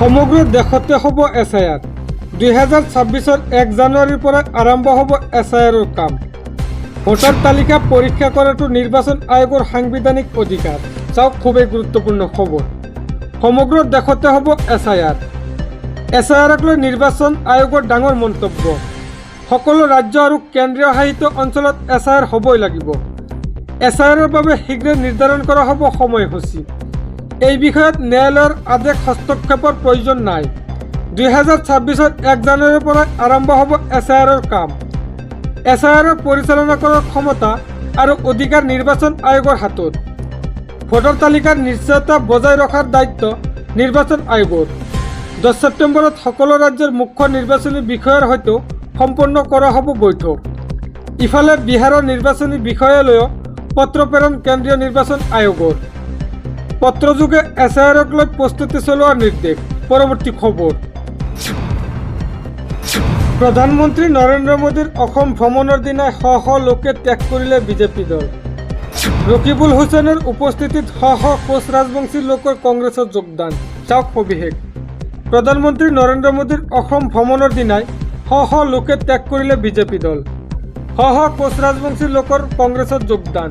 সমগ্ৰ দেশতে হ'ব এছ আই আৰ দুহেজাৰ ছাব্বিছৰ এক জানুৱাৰীৰ পৰা আৰম্ভ হ'ব এছ আই আৰৰ কাম। ভোটাৰ তালিকা পৰীক্ষা কৰাটো নিৰ্বাচন আয়োগৰ সাংবিধানিক অধিকাৰ। চাওক, খুবেই গুৰুত্বপূৰ্ণ খবৰ। সমগ্ৰ দেশতে হ'ব S I R S I আৰক লৈ নিৰ্বাচন আয়োগৰ ডাঙৰ মন্তব্য। সকলো ৰাজ্য আৰু কেন্দ্ৰীয় শাসিত অঞ্চলত এছ আই আৰ হ'বই লাগিব। এছ আই আৰৰ বাবে শীঘ্ৰে নিৰ্ধাৰণ কৰা হ'ব সময়সূচী। এই বিষয়ত ন্যায়ালয়ৰ আদেশ হস্তক্ষেপৰ প্ৰয়োজন নাই। দুহেজাৰ ছাব্বিছত এক জানুৱাৰীৰ পৰা আৰম্ভ হ'ব এছ আই আৰৰ কাম। এছ আই আৰৰ পৰিচালনা কৰাৰ ক্ষমতা আৰু অধিকাৰ নিৰ্বাচন আয়োগৰ হাতত। ভোটাৰ তালিকাৰ নিশ্চয়তা বজাই ৰখাৰ দায়িত্ব নিৰ্বাচন আয়োগৰ। দহ ছেপ্টেম্বৰত সকলো ৰাজ্যৰ মুখ্য নিৰ্বাচনী বিষয়াৰ সৈতে সম্পন্ন কৰা হ'ব বৈঠক। ইফালে বিহাৰৰ নিৰ্বাচনী বিষয়ালৈও পত্ৰ প্ৰেৰণ কেন্দ্ৰীয় নিৰ্বাচন আয়োগৰ। আই আৰক লৈ প্ৰস্তুতি চলোৱাৰ নিৰ্দেশ। পৰৱৰ্তী খবৰ। প্ৰধানমন্ত্ৰী নৰেন্দ্ৰ মোদীৰ অসম ভ্ৰমণৰ দিনাই শ শ লোকে ত্যাগ কৰিলে বিজেপি দল। ৰকিবুল হুছেইনৰ উপস্থিতিত শ শ কোচ ৰাজবংশী লোকৰ কংগ্ৰেছত যোগদান। চাওক সবিশেষ প্ৰধানমন্ত্ৰী নৰেন্দ্ৰ মোদীৰ অসম ভ্ৰমণৰ দিনাই শ শ লোকে ত্যাগ কৰিলে বিজেপি দল। শ শ কোচ ৰাজবংশী লোকৰ কংগ্ৰেছত যোগদান।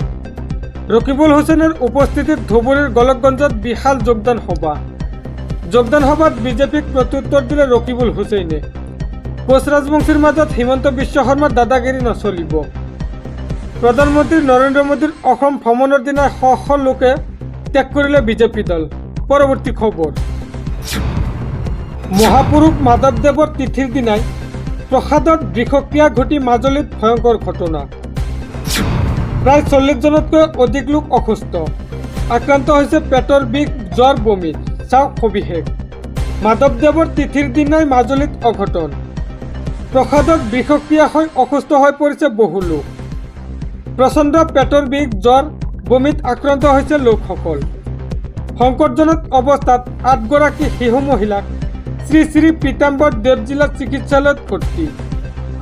ৰকিবুল হুছেইনৰ উপস্থিতিত ধুবুৰীৰ গোলকগঞ্জত বিশাল যোগদান সভা। যোগদান সভাত বিজেপিক প্ৰত্যুত্তৰ দিলে ৰকিবুল হুছেইনে কোচ ৰাজবংশীৰ মাজত হিমন্ত বিশ্ব শৰ্মাৰ দাদাগিৰি নচলিব। প্ৰধানমন্ত্ৰী নৰেন্দ্ৰ মোদীৰ অসম ভ্ৰমণৰ দিনা শ শ লোকে ত্যাগ কৰিলে বিজেপি দল। পৰৱৰ্তী খবৰ। মহাপুৰুষ মাধৱদেৱৰ তিথিৰ দিনাই প্ৰসাদত বিষক্ৰিয়া ঘটি মাজুলীত ভয়ংকৰ ঘটনা। প্ৰায় চল্লিছজনতকৈ অধিক লোক অসুস্থ। আক্ৰান্ত হৈছে পেটৰ বিষ, জ্বৰ, বমি। চাওক সবিশেষ মাধৱদেৱৰ তিথিৰ দিনাই মাজুলীত অঘটন। প্ৰসাদত বিষক্ৰিয়া হৈ অসুস্থ হৈ পৰিছে বহু লোক। প্ৰচণ্ড পেটৰ বিষ, জ্বৰ, বমিত আক্ৰান্ত হৈছে লোকসকল। সংকটজনক অৱস্থাত আঠগৰাকী শিশু মহিলাক শ্ৰী শ্ৰী পীতাম্বৰ দেৱ জিলা চিকিৎসালয়ত ভৰ্তি।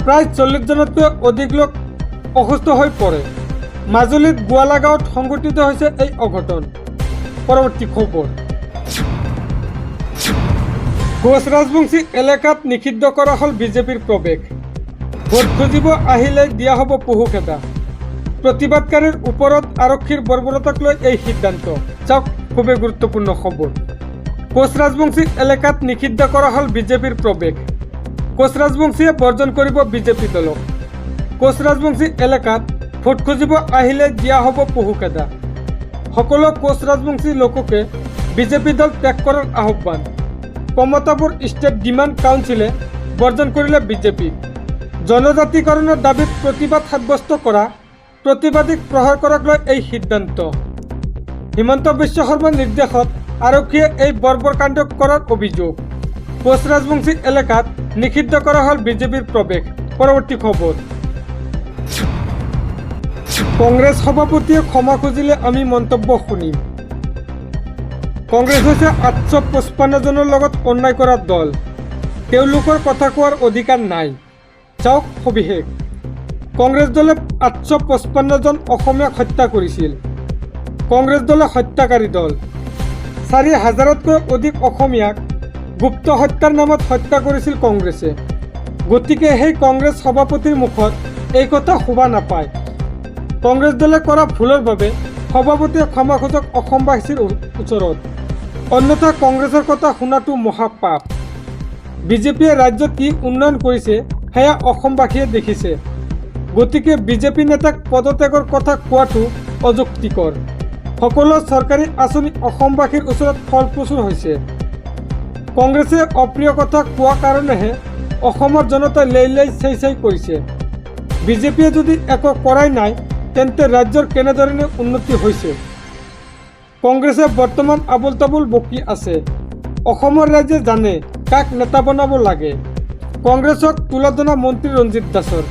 প্ৰায় চল্লিছজনতকৈ অধিক লোক অসুস্থ হৈ পৰে। মাজুলীত গোৱালা গাঁৱত সংঘটিত হৈছে এই অঘটন। পৰৱৰ্তী খবৰ। কোচ ৰাজবংশী এলেকাত নিষিদ্ধ কৰা হ'ল বিজেপিৰ প্ৰৱেশ। ভোট খুজিব আহিলে দিয়া হ'ব পহু খেদা। প্ৰতিবাদকাৰীৰ ওপৰত আৰক্ষীৰ বৰ্বৰতাক লৈ এই সিদ্ধান্ত। চাওক, খুবেই গুৰুত্বপূৰ্ণ খবৰ। কোচ ৰাজবংশী এলেকাত নিষিদ্ধ কৰা হ'ল বিজেপিৰ প্ৰৱেশ। কোচ ৰাজবংশীয়ে বৰ্জন কৰিব বিজেপি দলক। কোচ ৰাজবংশী এলেকাত ভোট খুজিব আহিলে দিয়া হ'ব পহু খেদা সকলো কোচ ৰাজবংশী লোককে বিজেপি দল ত্যাগ কৰাৰ আহ্বান। কমতাপুৰ ষ্টেট ডিমাণ্ড কাউন্সিলে বৰ্জন কৰিলে বিজেপি। জনজাতিকৰণৰ দাবীত প্ৰতিবাদ সাব্যস্ত কৰা প্ৰতিবাদীক প্ৰহাৰ কৰাক লৈ এই সিদ্ধান্ত। হিমন্ত বিশ্ব শৰ্মাৰ নিৰ্দেশত আৰক্ষীয়ে এই বৰ্বৰ কাণ্ড কৰাৰ অভিযোগ। কোচ ৰাজবংশী এলেকাত নিষিদ্ধ কৰা হ'ল বিজেপিৰ প্ৰৱেশ। পৰৱৰ্তী খবৰ। কংগ্ৰেছ সভাপতিয়ে ক্ষমা খুজিলে আমি মন্তব্য শুনিম। কংগ্ৰেছ হৈছে আঠশ পঁচপন্নজনৰ লগত অন্যায় কৰা দল। তেওঁলোকৰ কথা কোৱাৰ অধিকাৰ নাই। চাওক সবিশেষ। কংগ্ৰেছ দলে আঠশ পঁচপন্নজন অসমীয়াক হত্যা কৰিছিল। কংগ্ৰেছ দলে হত্যাকাৰী দল। চাৰি হাজাৰতকৈ অধিক অসমীয়াক গুপ্ত হত্যাৰ নামত হত্যা কৰিছিল কংগ্ৰেছে। গতিকে সেই কংগ্ৰেছ সভাপতিৰ মুখত এই কথা শোভা নাপায়। কংগ্ৰেছ দলে কৰা ভুলৰ বাবে সভাপতিয়ে ক্ষমা খোজক অসমবাসীৰ ওচৰত। অন্যথা কংগ্ৰেছৰ কথা শুনাটো মহাপাপ। বিজেপিয়ে ৰাজ্যত কি উন্নয়ন কৰিছে সেয়া অসমবাসীয়ে দেখিছে। গতিকে বিজেপি নেতাক পদত্যাগৰ কথা কোৱাটো অযুক্তিকৰ। সকলো চৰকাৰী আঁচনি অসমবাসীৰ ওচৰত ফলপ্ৰসূ হৈছে। কংগ্ৰেছে অপ্ৰিয় কথা কোৱা কাৰণেহে অসমৰ জনতাই লেই লেই চেই চেই কৰিছে। বিজেপিয়ে যদি একো কৰাই নাই তেন্তে ৰাজ্যৰ কেনেধৰণে উন্নতি হৈছে? কংগ্ৰেছে বৰ্তমান আবোল তাবোল বকি আছে। অসমৰ ৰাইজে জানে কাক নেতা বনাব লাগে। কংগ্ৰেছক তুলাধনা মন্ত্ৰী ৰঞ্জিত দাসৰ।